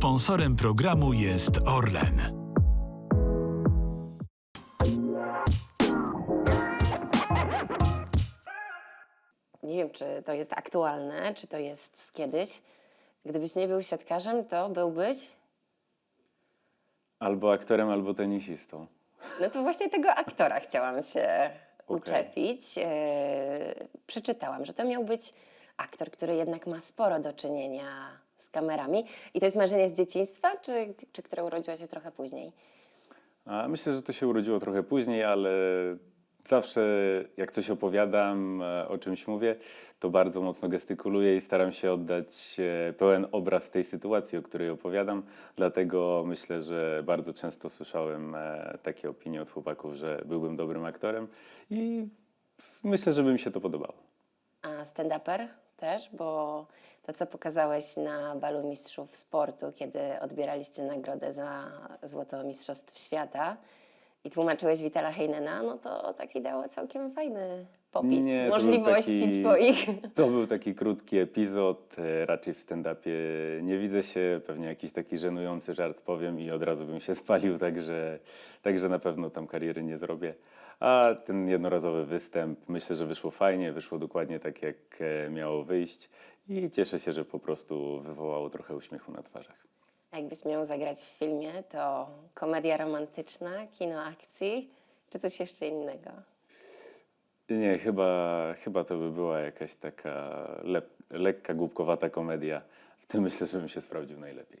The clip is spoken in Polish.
Sponsorem programu jest Orlen. Nie wiem, czy to jest aktualne, czy to jest z kiedyś. Gdybyś nie był siatkarzem, to byłbyś. Albo aktorem, albo tenisistą. No to właśnie tego aktora chciałam się uczepić. E, przeczytałam, że to miał być aktor, który jednak ma sporo do czynienia z kamerami. I to jest marzenie z dzieciństwa, czy, czy które urodziło się trochę później? Myślę, że to się urodziło trochę później, ale zawsze jak coś opowiadam, e, o czymś mówię, to bardzo mocno gestykuluję i staram się oddać e, pełen obraz tej sytuacji, o której opowiadam. Dlatego myślę, że bardzo często słyszałem e, takie opinie od chłopaków, że byłbym dobrym aktorem i myślę, że by mi się to podobało. A stand-uper też, bo to, co pokazałeś na balu mistrzów sportu, kiedy odbieraliście nagrodę za złoto mistrzostw świata i tłumaczyłeś Witala Heinena, no to taki dało całkiem fajny popis Nie, to był możliwości taki- twoich. To był taki krótki epizod. e, Raczej w stand-upie nie widzę się. Pewnie jakiś taki żenujący żart powiem i od razu bym się spalił, także, także na pewno tam kariery nie zrobię. A ten jednorazowy występ myślę, że wyszło fajnie, wyszło dokładnie tak, jak e, miało wyjść i cieszę się, że po prostu wywołało trochę uśmiechu na twarzach. Jakbyś miał zagrać w filmie, to komedia romantyczna, kino akcji, czy coś jeszcze innego? Nie, chyba, chyba to by była jakaś taka lep, lekka, głupkowata komedia. W tym myślę, że bym się sprawdził najlepiej.